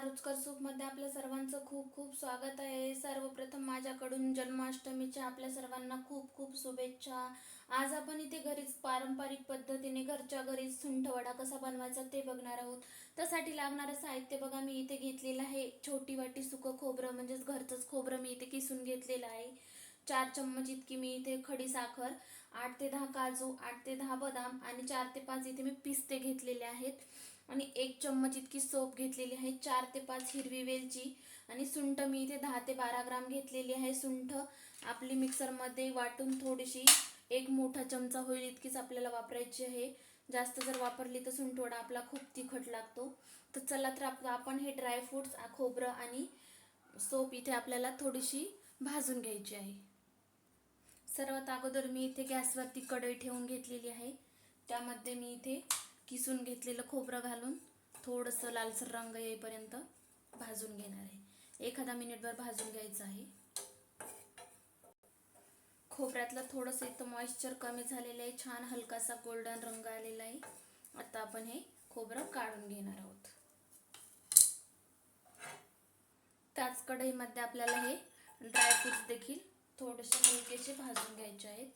रुचकर सूपमध्ये आपल्या सर्वांचं खूप खूप स्वागत आहे. सर्वप्रथम माझ्याकडून जन्माष्टमीच्या आपल्या सर्वांना खूप खूप शुभेच्छा. आज आपण इथे घरीच पारंपरिक पद्धतीने घरच्या घरीच सुंठवडा कसा बनवायचा ते बघणार आहोत. त्यासाठी लागणारं साहित्य बघा मी इथे घेतलेलं आहे छोटी वाटी सुकं खोबरं म्हणजेच घरचंच खोबरं मी इथे किसून घेतलेलं आहे. चार चम्मच इतकी मी इथे खडी साखर आठ ते दहा काजू आठ ते दहा बदाम आणि चार ते पाच इथे मी पिस्ते घेतलेले आहेत. आणि एक चम्मच इतकी सोप घेतलेली आहे. चार ते पाच हिरवी वेलची आणि सुंठ मी इथे दहा ते बारा ग्राम घेतलेली आहे. सुंठ आपली मिक्सरमध्ये वाटून थोडीशी एक मोठा चमचा होईल इतकीच आपल्याला वापरायची आहे. जास्त जर वापरली तर सुंठवडा आपला खूप तिखट लागतो. तर चला तर आप- आपण हे ड्रायफ्रूट्स खोबरं आणि सोप इथे आपल्याला थोडीशी भाजून घ्यायची आहे. सर्वात अगोदर मी इथे गॅसवरती कढई ठेवून घेतलेली आहे. त्यामध्ये मी इथे किसून घेतलेलं खोबरं घालून थोडंसं लालसर रंग येईपर्यंत भाजून घेणार आहे. एखादा मिनिटभर भाजून घ्यायचं आहे. खोबऱ्यातलं थोडंसं इथं मॉइश्चर कमी झालेलं आहे. छान हलकासा गोल्डन रंग आलेला आहे. आता आपण हे खोबरं काढून घेणार आहोत. त्याच कढईमध्ये आपल्याला हे ड्रायफ्रुट्स देखील थोडेसे हलकेसे भाजून घ्यायचे आहेत.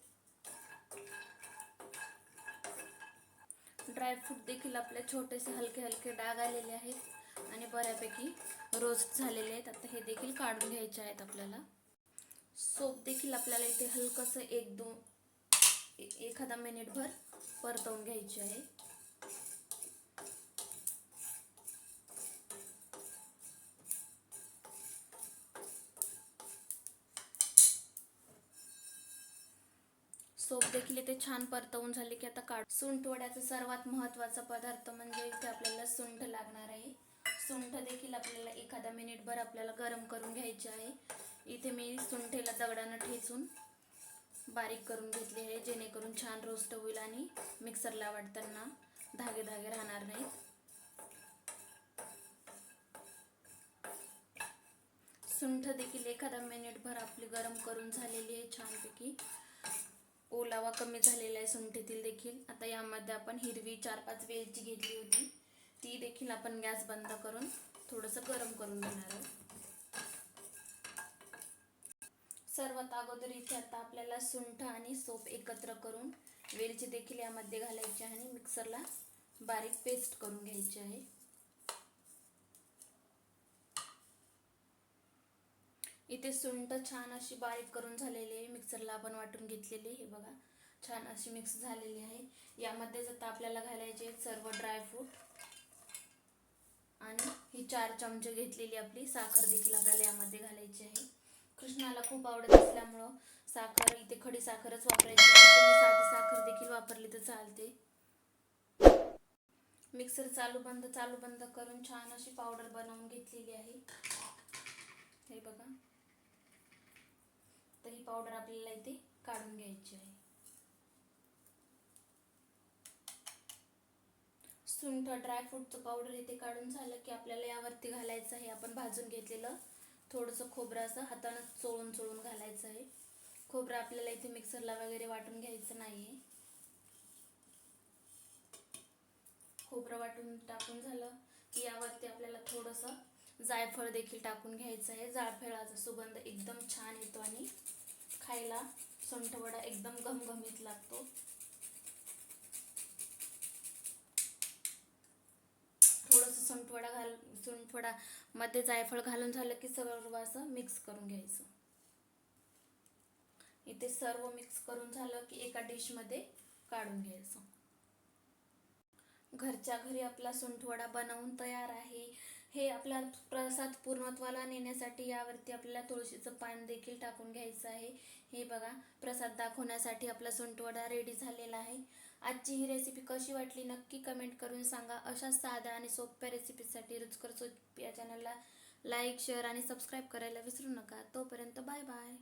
ड्रायफ्रूट देखील आपले छोटेसे हलके हलके डाग आलेले आहेत आणि बऱ्यापैकी रोस्ट झालेले आहेत. आता हे देखील काढून घ्यायचे आहेत आपल्याला. सोप देखील आपल्याला इथे हलकंसं एक दोन ए- एखादा मिनिटभर परतवून घ्यायचे आहे. सोप देखील इथे छान परतवून झाले की आता काढ. सुंठ वड्याचा सर्वात महत्त्वाचा पदार्थ म्हणजे इथे आपल्याला सुंठ लागणार आहे. सुंठ देखील आपल्याला एखादा मिनिटभर आपल्याला गरम करून घ्यायचे आहे. इथे मी सुंठेला दगडानं ठेचून बारीक करून घेतले आहे जेणेकरून छान रोस्ट होईल आणि मिक्सरला वाटताना धागे धागे राहणार नाहीत. सुंठ देखील एखादा मिनिटभर आपली गरम करून झालेली आहे छानपैकी. ओलावा कमी झालेला आहे सुंठीतील देखील. आता यामध्ये आपण हिरवी चार पाच वेलची घेतली होती. ती देखील आपण गॅस बंद करून थोडंसं गरम करून घेणार आहोत सर्वात अगोदर इथे आता आपल्याला सुंठ आणि सोप एकत्र करून वेलची देखील यामध्ये घालायची आहे आणि मिक्सरला बारीक पेस्ट करून घ्यायची आहे. इथे सुंट छान अशी बारीक करून झालेली आहे. मिक्सरला आपण वाटून घेतलेली हे बघा छान अशी मिक्स झालेली आहे. यामध्येच आता आपल्याला घालायचे सर्व ड्रायफ्रूट आणि ही चार चमचे घेतलेली आपली साखर देखील आपल्याला यामध्ये घालायची आहे. कृष्णाला खूप आवडत असल्यामुळं साखर इथे खडी साखरच वापरायची साधी साखर देखील वापरली तर चालते. मिक्सर चालू बंद चालू बंद करून छान अशी पावडर बनवून घेतलेली आहे. हे बघा. पावडर आपल्याला इथे काढून घ्यायची आहे. सुंठ ड्रायफ्रूटचं पावडर इथे काढून झालं की आपल्याला यावरती घालायचं आहे. आपण भाजून घेतलेलं थोडंसं खोबरं असं हातानं चोळून चोळून घालायचं आहे. खोबरं आपल्याला इथे मिक्सरला वगैरे वाटून घ्यायचं नाही आहे खोबरं वाटून टाकून झालं की यावरती आपल्याला थोडंसं जायफळ देखील टाकून घ्यायचं आहे. जायफळाचा सुगंध एकदम छान येतो आणि खायला सुंठवडा एकदम घमघमीत लागतो. थोडंसं सुंठवडा घाल सुंठवडा मध्ये जायफळ घालून झालं की सर्व असं मिक्स करून घ्यायचं. इथे सर्व मिक्स करून झालं की एका डिशमध्ये काढून घ्यायचं. घरच्या घरी आपला सुंठवडा बनवून तयार आहे. हे आपला प्रसाद पूर्णत्वाला नेण्यासाठी यावरती आपल्याला तुळशीचं पान देखील टाकून घ्यायचं आहे. हे बघा प्रसाद दाखवण्यासाठी आपला सुंटवडा रेडी झालेला आहे. आजची ही रेसिपी कशी वाटली नक्की कमेंट करून सांगा. अशा साध्या आणि सोप्या रेसिपीसाठी रुचकर सोप या चॅनलला लाईक शेअर आणि सबस्क्राईब करायला विसरू नका. तोपर्यंत बाय बाय